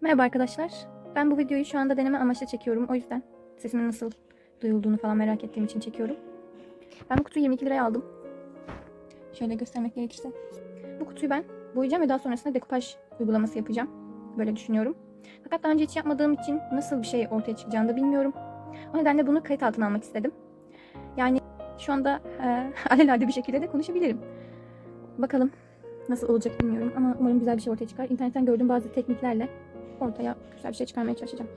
Merhaba arkadaşlar. Ben bu videoyu şu anda deneme amaçlı çekiyorum. O yüzden sesimin nasıl duyulduğunu falan merak ettiğim için çekiyorum. Ben bu kutuyu 22 liraya aldım. Şöyle göstermek gerekirse. Bu kutuyu ben boyayacağım ve daha sonrasında dekupaj uygulaması yapacağım. Böyle düşünüyorum. Fakat daha önce hiç yapmadığım için nasıl bir şey ortaya çıkacağını da bilmiyorum. O nedenle bunu kayıt altına almak istedim. Yani şu anda e, alelade bir şekilde de konuşabilirim. Bakalım nasıl olacak bilmiyorum ama umarım güzel bir şey ortaya çıkar. İnternetten gördüğüm bazı tekniklerle ortaya güzel bir şey çıkarmaya çalışacağım.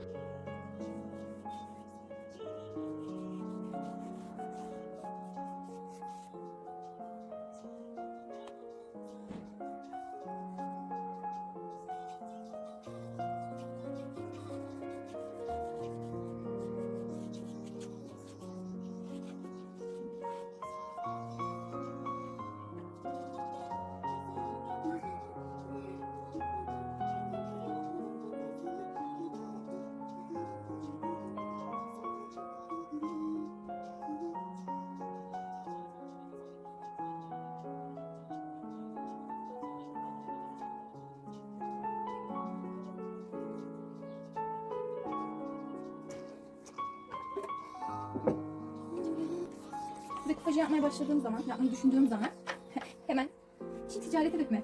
Dekupajı yapmaya başladığım zaman, yapmayı düşündüğüm zaman hemen işi ticarete dökme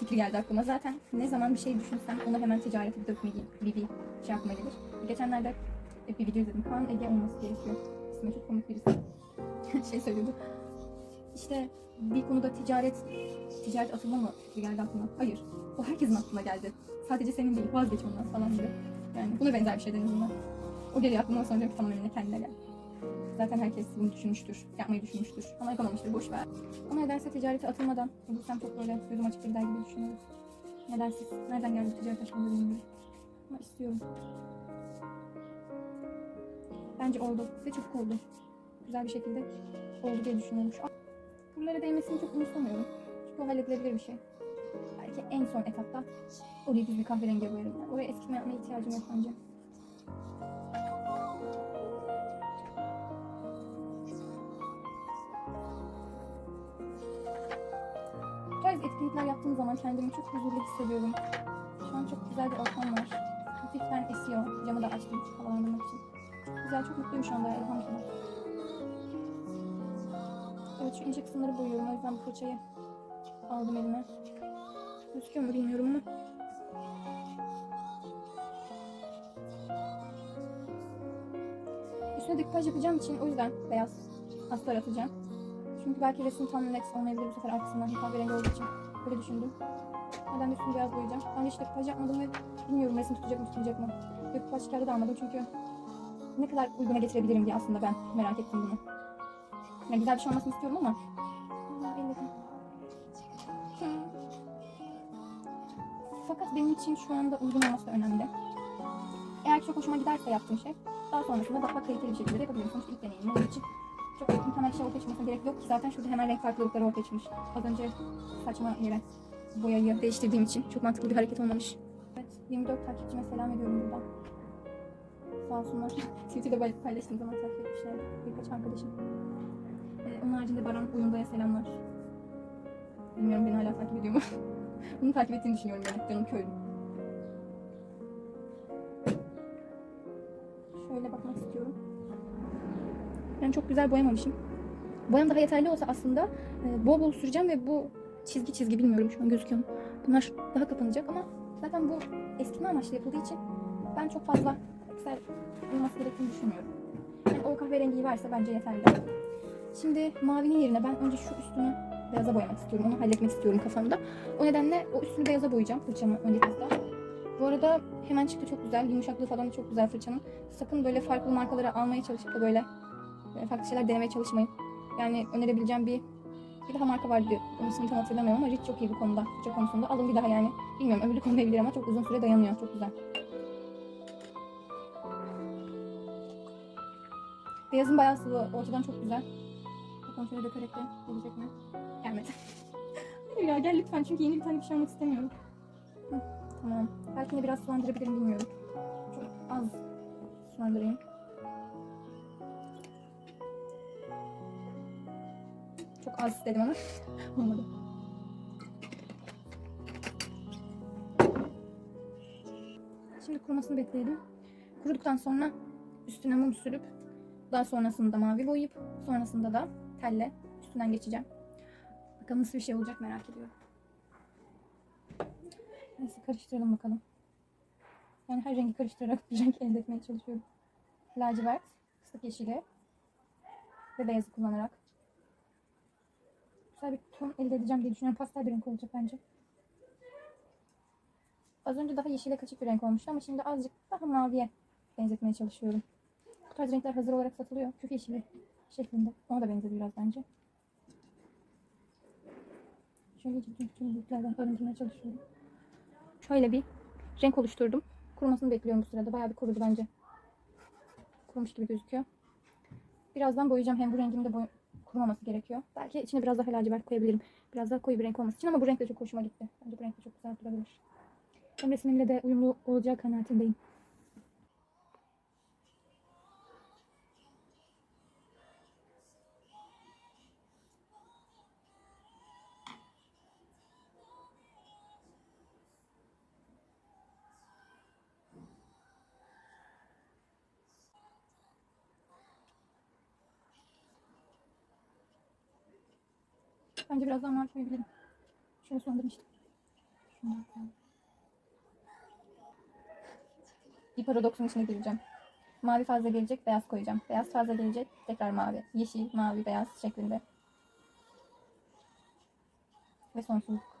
fikri geldi aklıma. Zaten ne zaman bir şey düşünsem ona hemen ticarete dökme gibi bir, şey aklıma gelir. Geçenlerde bir video izledim. Kaan Ege olması gerekiyor. İsmi çok komik birisi. şey söylüyordu. İşte bir konuda ticaret, ticaret atılma mı fikri geldi aklıma? Hayır. O herkesin aklına geldi. Sadece senin değil. Vazgeç ondan falan gibi. Yani buna benzer bir şeyden en azından. O geliyor aklıma sonra diyorum ki tamam Emine kendine gel. Zaten herkes bunu düşünmüştür, yapmayı düşünmüştür. Ama yapamamıştır, boş ver. Ama nedense ticarete atılmadan ölürsem çok böyle gözüm açık gider gibi düşünüyorum. Nedense, nereden geldi ticaret aşkında bilmiyorum. Ama istiyorum. Bence oldu ve çabuk oldu. Güzel bir şekilde oldu diye düşünüyorum. Şu an buralara değmesini çok umursamıyorum. Çünkü o halledilebilir bir şey. Belki en son etapta orayı düz bir kahverengiye boyarım. Yani oraya eskime yapmaya ihtiyacım yok bence. Tarz etkinlikler yaptığım zaman kendimi çok huzurlu hissediyorum. Şu an çok güzel bir ortam var. Hafiften esiyor. Camı da açtım havalandırmak için. Güzel, çok mutluyum şu anda elhamdülillah. Evet şu ince kısımları boyuyorum. O yüzden bu fırçayı aldım elime. Gözüküyor mu bilmiyorum ama. Üstüne dekupaj yapacağım için o yüzden beyaz astar atacağım. Çünkü belki resim tam net olmayabilir bu sefer arkasından kahverengi olduğu için. Böyle düşündüm. Neden de üstünü beyaz boyayacağım. Ben de hiç dekupaj yapmadım ve bilmiyorum resim tutacak mı tutmayacak mı. Dekupaj kağıdı da almadım çünkü ne kadar uyguna getirebilirim diye aslında ben merak ettim bunu. Yani güzel bir şey olmasını istiyorum ama. Fakat benim için şu anda uygun olması önemli. Eğer çok hoşuma giderse yaptığım şey, daha sonrasında daha kaliteli bir şekilde de yapabilirim. Sonuçta ilk deneyimim için çok mükemmel bir şey ortaya çıkmasına gerek yok ki. Zaten şurada hemen renk farklılıkları ortaya çıkmış. Az önce saçma yere boyayı değiştirdiğim için çok mantıklı bir hareket olmamış. Evet, 24 takipçime selam ediyorum buradan. Sağ olsunlar. Twitter'da pay- paylaştığım zaman takip etmişler birkaç arkadaşım. Ee, onun haricinde Baran Oyunda'ya selamlar. Bilmiyorum beni hala takip ediyor mu? Bunu takip ettiğini düşünüyorum yani canım köylüm. Şöyle bakmak istiyorum. Ben çok güzel boyamamışım. Boyam daha yeterli olsa aslında e, bol bol süreceğim ve bu çizgi çizgi bilmiyorum şu an gözüküyor mu? Bunlar daha kapanacak ama zaten bu eskime amaçlı yapıldığı için ben çok fazla güzel olması gerektiğini düşünmüyorum. Yani o kahverengiyi verse bence yeterli. Şimdi mavinin yerine ben önce şu üstünü beyaza boyamak istiyorum. Onu halletmek istiyorum kafamda. O nedenle o üstünü beyaza boyayacağım fırçamı önce testte. Bu arada hemen çıktı çok güzel. Yumuşaklığı falan da çok güzel fırçanın. Sakın böyle farklı markaları almaya çalışıp da böyle farklı şeyler denemeye çalışmayın. Yani önerebileceğim bir bir daha marka vardı. Onun ismini tam hatırlamıyorum ama Rit çok iyi bu konuda. Fırça konusunda. Alın bir daha yani. Bilmiyorum ömürlük olmayabilir ama çok uzun süre dayanıyor. Çok güzel. Beyazın bayağı sıvı. Ortadan çok güzel. Bakalım şöyle dökerek de gelecek mi? Gelmedi. Hayır ya gel lütfen çünkü yeni bir tane bir şey istemiyorum. Hı, tamam. Belki de biraz sulandırabilirim bilmiyorum. Çok az sulandırayım. Çok az istedim ama olmadı. kurumasını bekleyelim. Kuruduktan sonra üstüne mum sürüp daha sonrasında mavi boyayıp sonrasında da telle üstünden geçeceğim. Bakalım nasıl bir şey olacak merak ediyorum. Neyse karıştıralım bakalım. Yani her rengi karıştırarak bir renk elde etmeye çalışıyorum. Lacivert, kısık yeşili ve beyazı kullanarak. Güzel bir ton elde edeceğim diye düşünüyorum. Pastel bir renk olacak bence. Az önce daha yeşile kaçık bir renk olmuştu ama şimdi azıcık daha maviye benzetmeye çalışıyorum. Bu tarz renkler hazır olarak satılıyor. Küf yeşili şeklinde. Ona da benzedi biraz bence. Şöyle bütün büyüklerden arındırmaya çalışıyorum. Şöyle bir renk oluşturdum. Kurumasını bekliyorum bu sırada. Bayağı bir kurudu bence. Kurumuş gibi gözüküyor. Birazdan boyayacağım. Hem bu rengim de boy kurumaması gerekiyor. Belki içine biraz daha lacivert koyabilirim. Biraz daha koyu bir renk olması için ama bu renk de çok hoşuma gitti. Bence bu renk de çok güzel durabilir. Hem resmimle de uyumlu olacağı kanaatindeyim. Bence biraz daha mavi koyabilirim. Şöyle koyalım. Bir paradoksun içine gireceğim. Mavi fazla gelecek, beyaz koyacağım. Beyaz fazla gelecek, tekrar mavi. Yeşil, mavi, beyaz şeklinde. Ve sonsuzluk.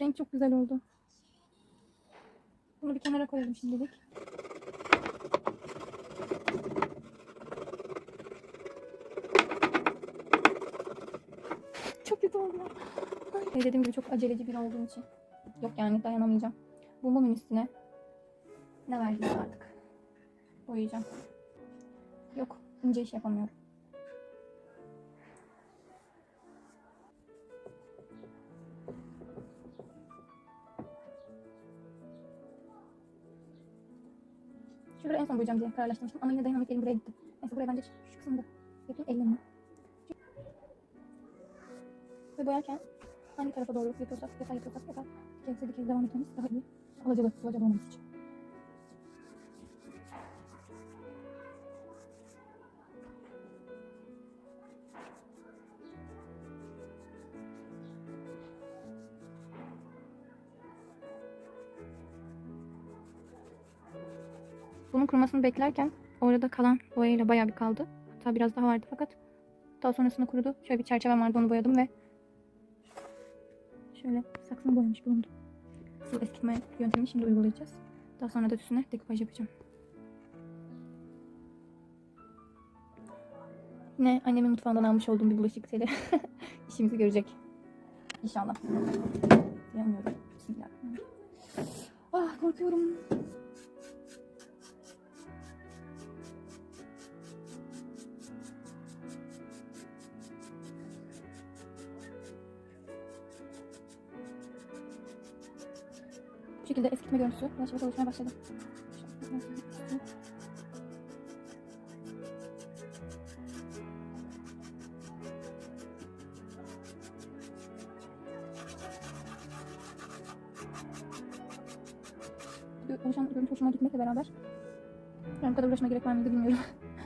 Renk çok güzel oldu. Bunu bir kenara koyalım şimdilik. Çok kötü oldu ya. Ay, dediğim gibi çok aceleci bir olduğum için. Yok yani dayanamayacağım. Bu mumun üstüne ne verdiyse artık. Boyayacağım. Yok ince iş yapamıyorum. Şurada en son boyayacağım diye kararlaştırmıştım ama yine dayanamayıp elim buraya gitti. Neyse buraya bence şu kısımda yapayım ellerini. Ve boyarken hangi tarafa doğru yapıyorsak, yatay yapıyorsak kez bir kez devam etmemiz daha iyi. Alacalı, alacalı olmamız için. Bunun kurumasını beklerken orada kalan boyayla bayağı bir kaldı. Hatta biraz daha vardı fakat daha sonrasında kurudu. Şöyle bir çerçevem vardı onu boyadım ve şöyle saksını boyamış bulundum. Sil eskitme yöntemini şimdi uygulayacağız. Daha sonra da üstüne dekupaj yapacağım. Yine annemin mutfağından almış olduğum bir bulaşık teli. İşimizi görecek. İnşallah. Yanmıyorum. Bismillahirrahmanirrahim. Ah korkuyorum. Şekilde eskitme görüntüsü yavaş yavaş oluşmaya başladı. Oluşan görüntü hoşuma gitmekle beraber yani bu kadar uğraşmaya gerek var mıydı bilmiyorum.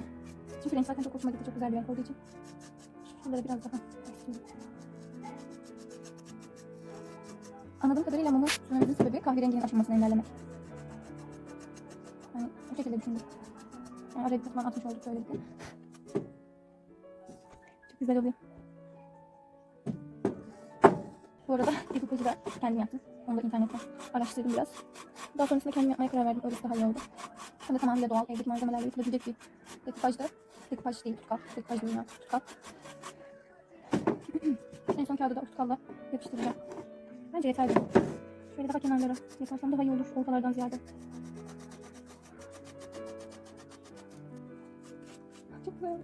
Çünkü renk zaten çok hoşuma gitti. Çok güzel bir renk olduğu için. Şuraları biraz daha. Anladığım kadarıyla mumu sürmemizin sebebi kahverenginin aşınmasını engellemek. Yani o şekilde düşündüm. Yani araya bir katman atmış olduk böylelikle. Çok güzel oluyor. Bu arada dekupajı da kendim yaptım. Onu da internetten araştırdım biraz. Daha sonrasında kendim yapmaya karar verdim. Öylesi daha iyi oldu. Hem de tamamıyla doğal, evdeki malzemelerle yapılabilecek bir dekupajdı. Dekupaj değil, tutkal. Dekupaj değil ya, tutkal. en son kağıdı da tutkalla yapıştıracağım. Bence yeterli. Şöyle daha kenarlara yaparsam daha iyi olur ortalardan ziyade. Çok güzel.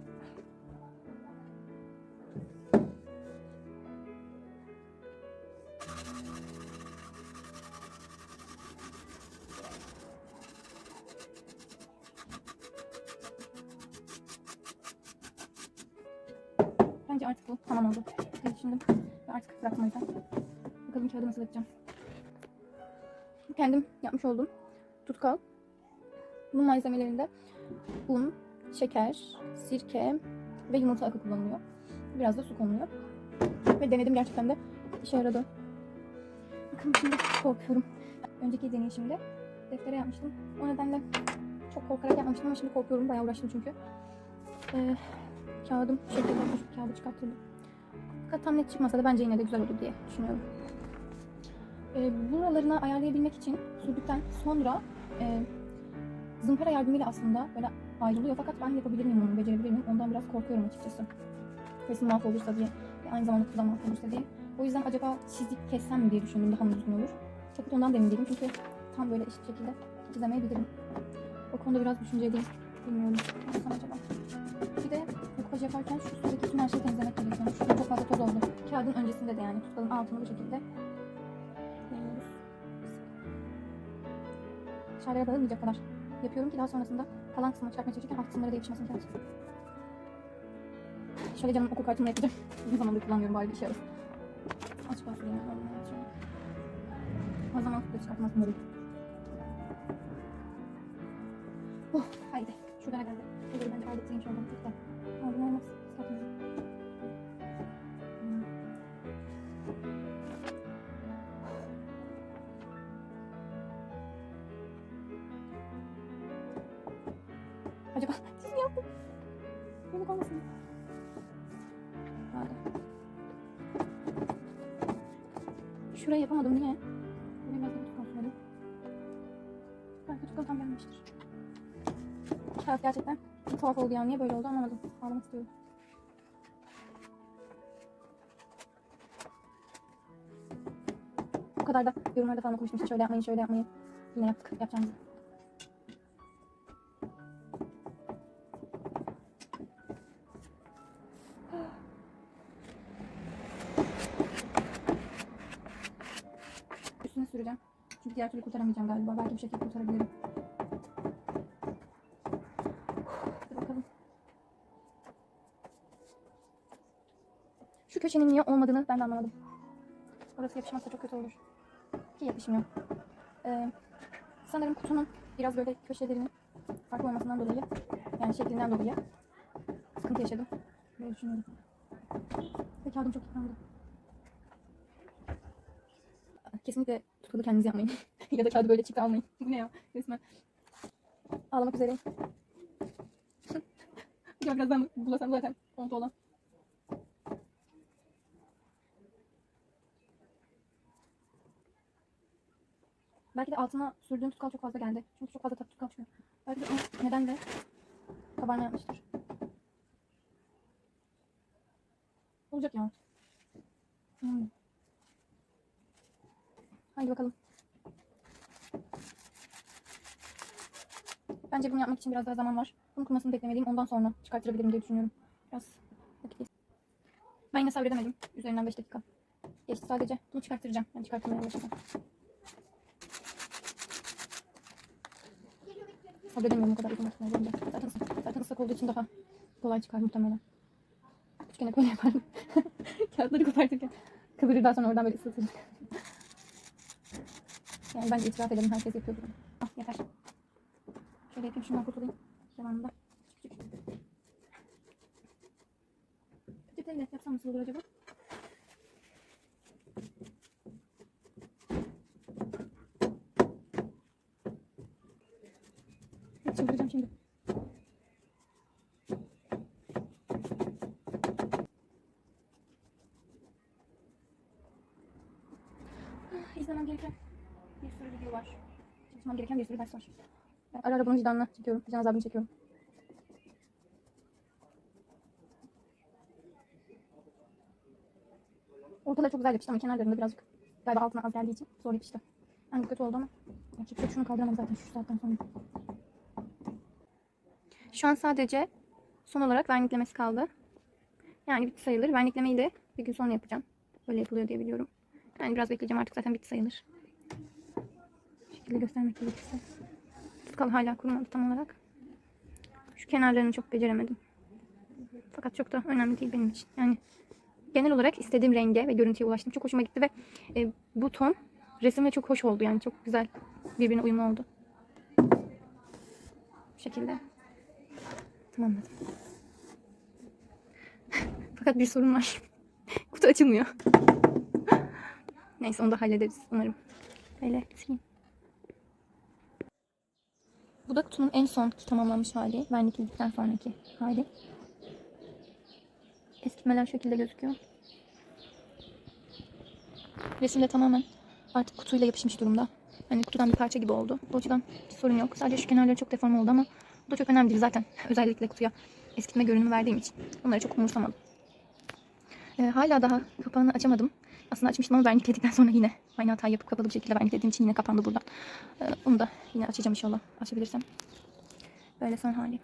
Bence artık bu tamam oldu diye düşündüm. Ve artık. Bu Bakalım kağıdı nasıl yapacağım. Kendim yapmış olduğum tutkal. Bunun malzemelerinde un, şeker, sirke ve yumurta akı kullanılıyor. Biraz da su konuluyor. Ve denedim gerçekten de işe yaradı. Bakın şimdi korkuyorum. Önceki deneyişimde deftere yapmıştım. O nedenle çok korkarak yapmamıştım ama şimdi korkuyorum. Bayağı uğraştım çünkü. Ee, kağıdım şekilde. Kağıdı çıkarttırdım. Fakat tam net çıkmasa da bence yine de güzel olur diye düşünüyorum. Ee, buralarına ayarlayabilmek için sürdükten sonra e, zımpara yardımıyla aslında böyle ayrılıyor. Fakat ben yapabilir miyim onu, becerebilir miyim? Ondan biraz korkuyorum açıkçası. Resim mahvolursa diye ve aynı zamanda da mahvolursa diye. O yüzden acaba çizik kessem mi diye düşündüm daha mı düzgün olur. Fakat ondan da emin değilim çünkü tam böyle eşit şekilde çizemeyebilirim. O konuda biraz düşünceliyim. Bilmiyorum. Yapsam acaba? Bir de dekopaj yaparken şu üstteki tüm her şeyi temizlemek gerekiyor. Şurada çok fazla toz oldu. Kağıdın öncesinde de yani tutkalın altını bu şekilde Dışarıya dağılmayacak kadar yapıyorum ki daha sonrasında kalan kısmını çıkartmaya çalışırken alt kısımlara da yapışmasın kağıt. Şöyle canım okul kartımla yapacağım. Ne zamandır kullanmıyorum bari bir bahsedeyim. ben bunu açıyorum. O zaman da çıkartmasın böyle. Oh, haydi. Şuradan geldi. Acaba siz mi yaptın? Yamuk olmasın. Hadi. Şurayı yapamadım niye? Buraya biraz kötü konuşmadım. Belki kötü tam gelmiştir. Kağıt gerçekten bir tuhaf oldu yani. Niye böyle oldu anlamadım. Ağlamak istiyorum. Bu kadar da yorumlarda falan okumuştum. Şöyle yapmayın, şöyle yapmayın. Yine yaptık, yapacağımızı. Süreceğim. Çünkü diğer türlü kurtaramayacağım galiba. Belki bir şekilde kurtarabilirim. Hadi bakalım. Şu köşenin niye olmadığını ben de anlamadım. Orası yapışmazsa çok kötü olur. Ki yapışmıyor. Ee, sanırım kutunun biraz böyle köşelerinin farklı olmasından dolayı yani şeklinden dolayı sıkıntı yaşadım. Böyle düşünüyorum. Ve kağıdım çok yıprandı. Kesinlikle tutkalı kendiniz yapmayın. ya da kağıdı böyle çift almayın. Bu ne ya? Resmen. Ağlamak üzereyim. ya birazdan bulasam zaten oldu olan. Belki de altına sürdüğüm tutkal çok fazla geldi. Çünkü çok fazla tutkal çıkıyor. Belki de o nedenle kabarma yapmıştır. Olacak ya. Hmm. Haydi bakalım. Bence bunu yapmak için biraz daha zaman var. Bunun kurumasını beklemeliyim. Ondan sonra çıkartırabilirim diye düşünüyorum. Biraz vakit Ben yine sabredemedim. Üzerinden 5 dakika. Geçti sadece. Bunu çıkarttıracağım. Yani çıkartmaya başladım. Sabredemiyorum o kadar uzun boyunca. Zaten, zaten ıslak olduğu için daha kolay çıkar muhtemelen. Küçükken hep öyle yapardım. Kağıtları kopartırken kıvırır daha sonra oradan böyle ıslatırım. Yani bence itiraf edelim herkes yapıyor bunu. Ah yeter. Şöyle yapayım şundan kurtulayım. Zamanında. Küçük küçük. Peçeteyle yapsam nasıl olur acaba? Çıldıracağım şimdi. Ah, İzlemem gereken var. Çalışmam gereken bir sürü ders var. Ben ara ara bunun vicdanını çekiyorum. Vicdan azabını çekiyorum. Ortaları çok güzel yapıştı ama kenarlarında birazcık galiba altına az geldiği için zor yapıştı. Yani bu kötü oldu ama bir şey şunu kaldıramam zaten şu saatten sonra. Şu an sadece son olarak verniklemesi kaldı. Yani bitti sayılır. Verniklemeyi de bir gün sonra yapacağım. Böyle yapılıyor diye biliyorum. Yani biraz bekleyeceğim artık zaten bitti sayılır. Şekilde göstermek gerekirse. Tutkal hala kurumadı tam olarak. Şu kenarlarını çok beceremedim. Fakat çok da önemli değil benim için. Yani genel olarak istediğim renge ve görüntüye ulaştım. Çok hoşuma gitti ve e, bu ton resimle çok hoş oldu yani çok güzel birbirine uyumlu oldu. Bu şekilde tamamladım. Fakat bir sorun var. Kutu açılmıyor. Neyse onu da hallederiz umarım. Böyle sileyim. Bu da kutunun en son tamamlanmış hali. Vernikledikten sonraki hali. Eskitmeler şekilde gözüküyor. Resimde tamamen artık kutuyla yapışmış durumda. Hani kutudan bir parça gibi oldu. Bu açıdan bir sorun yok. Sadece şu kenarları çok deforme oldu ama bu da çok önemli değil zaten. Özellikle kutuya eskitme görünümü verdiğim için. Bunları çok umursamadım. Ee, hala daha kapağını açamadım. Aslında açmıştım ama vernikledikten sonra yine aynı hatayı yapıp kapalı bir şekilde verniklediğim için yine kapandı buradan. Ee, onu da yine açacağım inşallah. Açabilirsem. Böyle son hali.